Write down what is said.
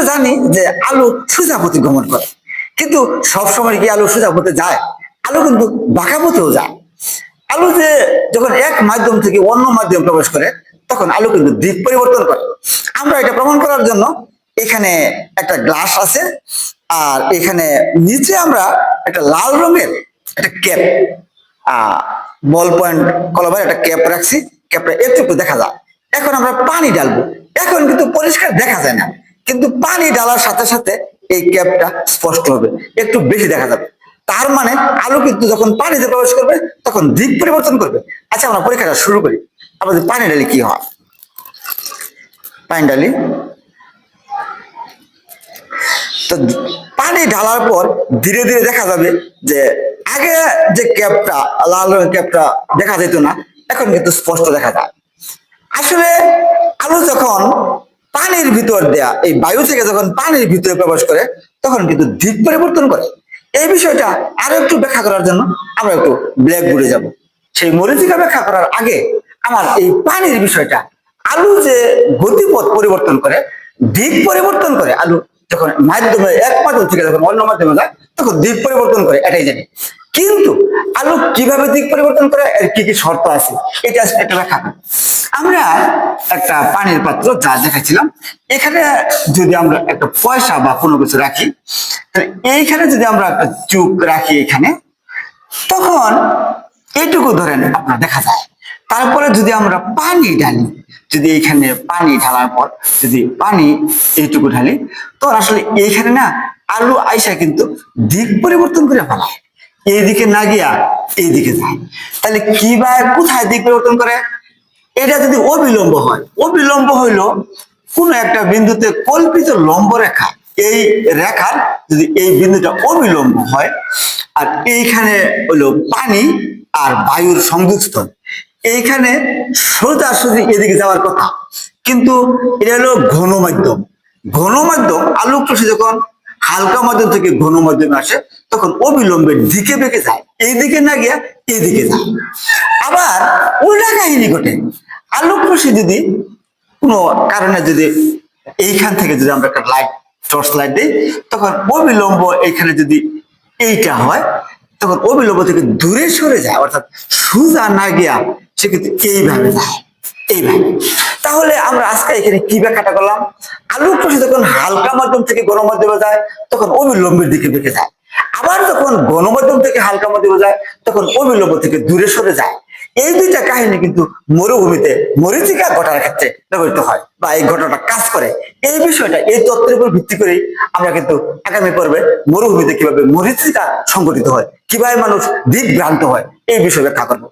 আসলে জানি যে আলু সোজা পথে গমন করে। কিন্তু সবসময় কি আলু সোজা পথে যায়? আলু কিন্তু বাঁকা পথেও যায়। আলু যে যখন এক মাধ্যম থেকে অন্য মাধ্যমে প্রবেশ করে, তখন আলু কিন্তু দিক পরিবর্তন করে। আমরা এটা প্রমাণ করার জন্য এখানে একটা গ্লাস আছে, আর এখানে নিচে আমরা একটা লাল রঙের একটা ক্যাপ বল পয়েন্ট কলমের একটা ক্যাপ রাখছি। ক্যাপটা একটু দেখা যায়। এখন আমরা পানি ডালবো এখন কিন্তু পরিষ্কার দেখা যায় না। কিন্তু পানি ঢালার সাথে সাথে এই ক্যাপটা স্পষ্ট হবে, একটু বেশি দেখা যাবে। তার মানে আলু কিন্তু যখন পানিতে প্রবেশ করবে, তখন দিক পরিবর্তন করবে। আচ্ছা আমরা পরীক্ষাটা শুরু করি। যদি পানি ডালি কি হয়? পানি ডালি তো পানি ঢালার পর ধীরে ধীরে দেখা যাবে যে আগে যে ক্যাপটা, লাল রঙের ক্যাপটা দেখা যেত না, এখন কিন্তু স্পষ্ট দেখা যায়। আসলে আলু যখন পানির ভিতর দেয়া, এই বায়ু থেকে যখন পানির ভিতরে প্রবেশ করে, তখন কিন্তু দিক পরিবর্তন করে। এই বিষয়টা আরও একটু ব্যাখ্যা করার জন্য আমরা একটু ব্ল্যাক বোর্ডে যাব। সেই মরিচিকা ব্যাখ্যা করার আগে আমার এই পানির বিষয়টা, আলু যে গতিপথ পরিবর্তন করে দিক পরিবর্তন করে, আলু যখন মাধ্যমে, এক মাধ্যম থেকে যখন অন্য মাধ্যমে যায়, তখন দিক পরিবর্তন করে, এটাই জানি। কিন্তু আলু কীভাবে দিক পরিবর্তন করে, এর কি কি শর্ত আছে, এটা একটা করি। আমরা একটা পানির পাত্র যা দেখাচ্ছিলাম এখানে যদি আমরা একটা পয়সা বা কোনো কিছু রাখি এইখানে যদি আমরা একটা চুপ রাখি এখানে, তখন এইটুকু ধরেন আপনার দেখা যায় তারপরে যদি আমরা পানি ঢালি, যদি এখানে পানি ঢালার পর যদি পানি এইটুকু ঢালি, তখন আসলে এইখানে না আলু আইসা কিন্তু দিক পরিবর্তন করে ফেলায় এইদিকে না গিয়া এইদিকে যায়। তাহলে কি বা কোথায় দিক পরিবর্তন করে? এটা যদি অবিলম্ব হয়, অবিলম্ব হইল কোন একটা বিন্দুতে কল্পিত লম্ব রেখা এই রেখার যদি এই বিন্দুটা অবিলম্ব হয়, আর এইখানে হলো পানি আর বায়ুর সংযোগস্থল। এইখানে সোজাসুজি এদিকে যাওয়ার কথা। কিন্তু এটা হলো ঘন মাধ্যম ঘন মাধ্যম আলোক যখন হালকা মাধ্যম থেকে ঘন মাধ্যমে আসে, তখন অবিলম্বে দিকে বেঁকে যায়। এইদিকে না গিয়া এইদিকে যায়। আবার উল্টা কাহিনী ঘটে। আলোক রশ্মি যদি কোনো কারণে যদি এইখান থেকে যদি আমরা একটা লাইট টর্চ লাইট দিই, তখন অবিলম্ব এখানে যদি এইটা হয়, তখন অবিলম্ব থেকে দূরে সরে যায়। অর্থাৎ সুজা না গিয়া সে কিন্তু এইভাবে যায়। তাহলে আমরা আজকে এখানে কি ব্যাখ্যাটা করলাম? আলোক রশ্মি যখন হালকা মাধ্যম থেকে গণমাধ্যমে যায়, তখন অবিলম্বের দিকে বেঁকে যায়। আবার যখন গণমাধ্যম থেকে হালকা মাধ্যমে যায়, তখন অবিলম্ব থেকে দূরে সরে যায়। এই দুইটা কাহিনী কিন্তু মরুভূমিতে মরিচিকা ঘটার ক্ষেত্রে ব্যবহৃত হয় বা এই ঘটনাটা কাজ করে। এই বিষয়টা, এই তত্ত্বের উপর ভিত্তি করে আমরা কিন্তু আগামী পর্বে মরুভূমিতে কীভাবে মরিচিকা সংঘটিত হয়, কীভাবে মানুষ দিক ভ্রান্ত হয়, এই বিষয়ে ব্যাখ্যা করব।